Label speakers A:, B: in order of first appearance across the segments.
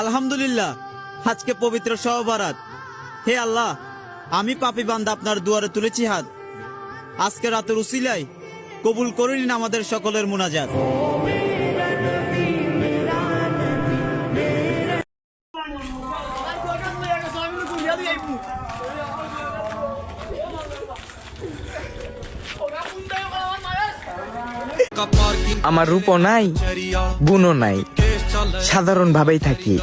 A: আলহামদুলিল্লাহ, আজকে পবিত্র সহবারাত হে আল্লাহ, আমি পাপি বান্দা আপনার দুয়ারে তুলেছি হাত। আজকে রাতের উসিলাই কবুল করে নিন আমাদের সকলের মোনাজাত।
B: আমার রূপও নাই, গুণও নাই। সাধারণ ভাবেই থাকি।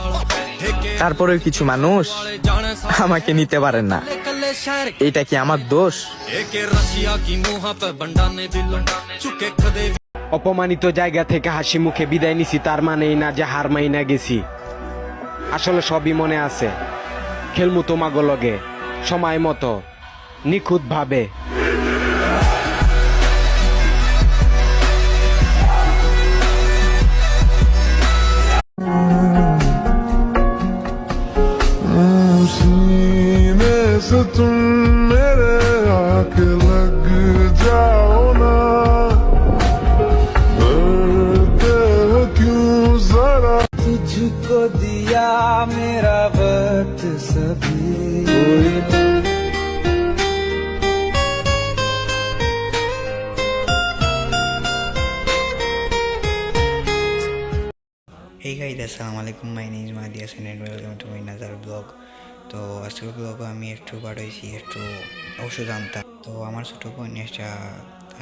B: তারপরেও কিছু মানুষ আমাকে নিতে পারেন না। এটা কি আমার দোষ?
C: অপমানিত জায়গা থেকে হাসি মুখে বিদায় নিছি, তার মানেই না যে হার মাই না গেছি। আসলে সবই মনে আছে। খেলমু তোমাগো লগে, সময় মতো নিখুঁত
D: से तुम मेरे आके लग जाओ ना डरते हो क्यों जरा
A: तुझको दिया मेरा वक्त सभी
E: Hey guys, Assalamualaikum. My name is Mahdi Hassan and welcome to my another blog. তো আজকের ব্লগে আমি একটু বাড়াইছি, একটু ওষুধ আনতাম। তো আমার ছোটো বোন একটা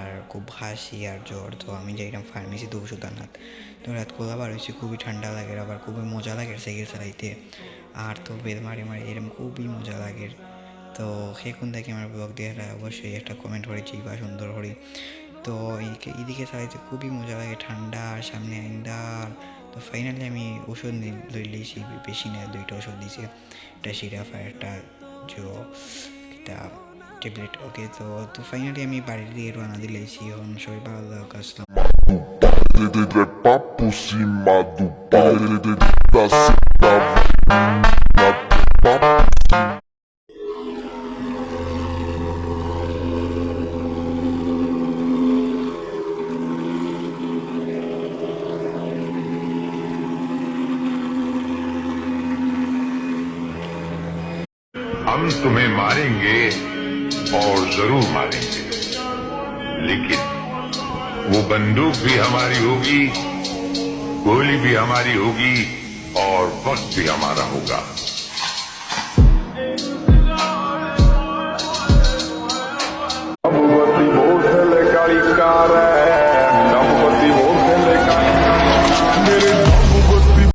E: আর খুব হাসি আর জ্বর। তো আমি যাইলাম ফার্মেসিতে ওষুধ আনাত তো রাত কোলা বার হয়েছে, খুবই ঠান্ডা লাগে, আবার খুবই মজা লাগে সাইকেল চালাইতে। আর তো বেদ মারি মারি এরকম খুবই মজা লাগে। তো সেখান থেকে আমার ব্লগ দিয়ে অবশ্যই একটা কমেন্ট করেছি বা সুন্দর করি। তো এইদিকে চালাইতে খুবই মজা লাগে, ঠান্ডা আর সামনে আইন্দার। তো ফাইনালি আমি ওষুধ লই লিয়েছি বেশি না দুইটা ওষুধ দিছে একটা সিরাপ আর একটা জো একটা ট্যাবলেট ওকে তো তো ফাইনালি আমি বাড়ির দিয়ে রওনা দিলেছি এখন সবাই ভালো লাগা আসলাম
D: papo
F: हम तुम्हें मारेंगे और ज़रूर मारेंगे। लेकिन वो बंदूक भी हमारी होगी, गोली भी हमारी होगी और वक्त भी हमारा होगा।